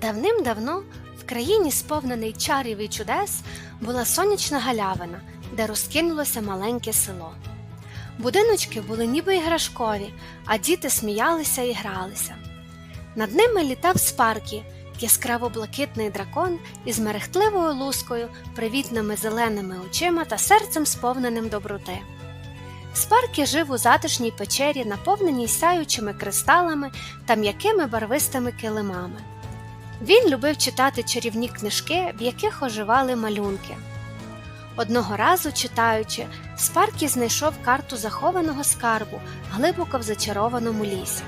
Давним-давно в країні, сповнений чарів і чудес, була сонячна галявина, де розкинулося маленьке село. Будиночки були ніби іграшкові, а діти сміялися і гралися. Над ними літав Спаркі, яскраво-блакитний дракон із мерехтливою лускою, привітними зеленими очима та серцем сповненим доброти. Спаркі жив у затишній печері, наповненій сяючими кристалами та м'якими барвистими килимами. Він любив читати чарівні книжки, в яких оживали малюнки. Одного разу, читаючи, Спаркі знайшов карту захованого скарбу глибоко в зачарованому лісі.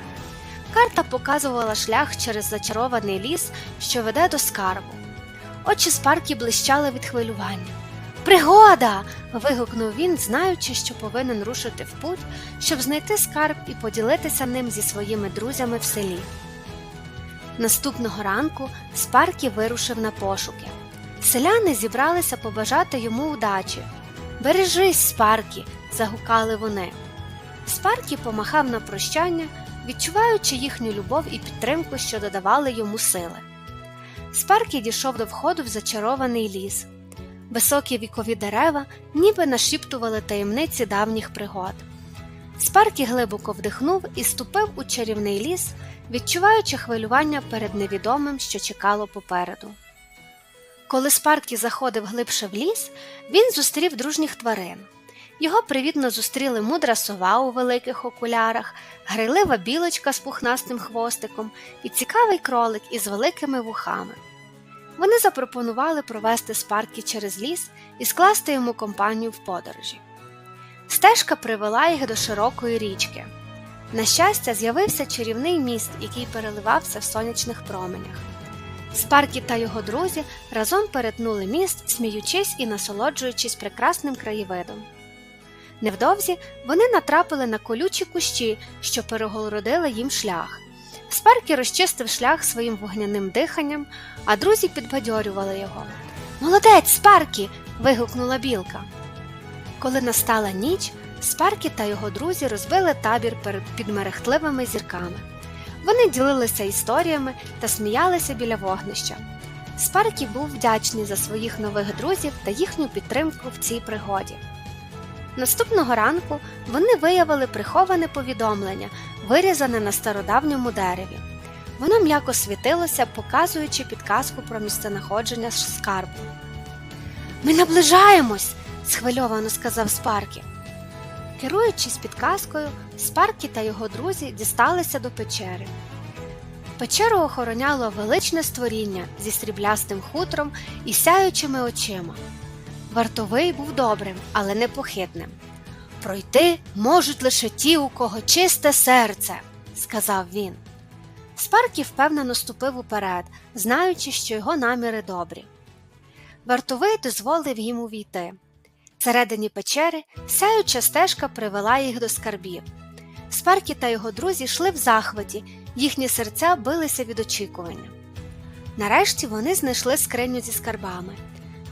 Карта показувала шлях через зачарований ліс, що веде до скарбу. Очі Спаркі блищали від хвилювання. Пригода. вигукнув він, знаючи, що повинен рушити в путь, щоб знайти скарб і поділитися ним зі своїми друзями в селі. Наступного ранку Спаркі вирушив на пошуки. Селяни зібралися побажати йому удачі. Бережись, Спаркі, загукали вони. Спаркі помахав на прощання, відчуваючи їхню любов і підтримку, що додавали йому сили. Спаркі дійшов до входу в зачарований ліс. Високі вікові дерева ніби нашіптували таємниці давніх пригод. Спаркі глибоко вдихнув і ступив у чарівний ліс, відчуваючи хвилювання перед невідомим, що чекало попереду. Коли Спаркі заходив глибше в ліс, він зустрів дружніх тварин. Його привітно зустріли мудра сова у великих окулярах, грайлива білочка з пухнастим хвостиком і цікавий кролик із великими вухами. Вони запропонували провести Спаркі через ліс і скласти йому компанію в подорожі. Стежка привела їх до широкої річки. На щастя, з'явився чарівний міст, який переливався в сонячних променях. Спаркі та його друзі разом перетнули міст, сміючись і насолоджуючись прекрасним краєвидом. Невдовзі вони натрапили на колючі кущі, що перегородили їм шлях. Спаркі розчистив шлях своїм вогняним диханням, а друзі підбадьорювали його. Молодець, Спаркі. вигукнула білка. Коли настала ніч, Спаркі та його друзі розбили табір під мерехтливими зірками. Вони ділилися історіями та сміялися біля вогнища. Спаркі був вдячний за своїх нових друзів та їхню підтримку в цій пригоді. Наступного ранку вони виявили приховане повідомлення, вирізане на стародавньому дереві. Воно м'яко світилося, показуючи підказку про місценаходження скарбу. Ми наближаємось, схвильовано сказав Спаркі. Керуючись підказкою, Спаркі та його друзі дісталися до печери. Печеру охороняло величне створіння зі сріблястим хутром і сяючими очима. Вартовий був добрим, але непохитним. Пройти можуть лише ті, у кого чисте серце, сказав він. Спаркі впевнено ступив уперед, знаючи, що його наміри добрі. Вартовий дозволив їм увійти. Всередині печери сяюча стежка привела їх до скарбів. Спаркі та його друзі йшли в захваті, їхні серця билися від очікування. Нарешті вони знайшли скриню зі скарбами.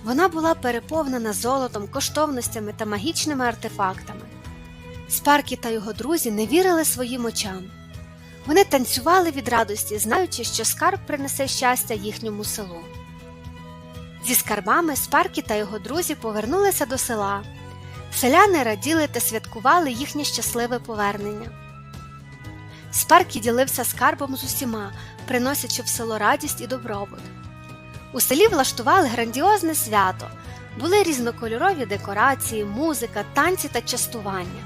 Вона була переповнена золотом, коштовностями та магічними артефактами. Спаркі та його друзі не вірили своїм очам. Вони танцювали від радості, знаючи, що скарб принесе щастя їхньому селу. Зі скарбами Спаркі та його друзі повернулися до села. Селяни раділи та святкували їхнє щасливе повернення. Спаркі ділився скарбом з усіма, приносячи в село радість і добробут. У селі влаштували грандіозне свято, були різнокольорові декорації, музика, танці та частування.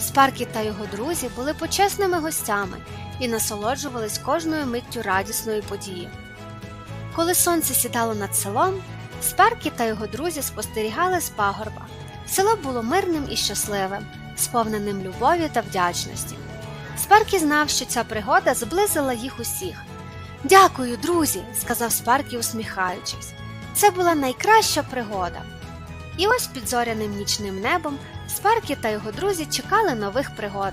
Спаркі та його друзі були почесними гостями і насолоджувались кожною миттю радісної події. Коли сонце сідало над селом, Спаркі та його друзі спостерігали з пагорба. Село було мирним і щасливим, сповненим любові та вдячності. Спаркі знав, що ця пригода зблизила їх усіх. Дякую, друзі, сказав Спаркі, усміхаючись. Це була найкраща пригода. І ось під зоряним нічним небом Спаркі та його друзі чекали нових пригод.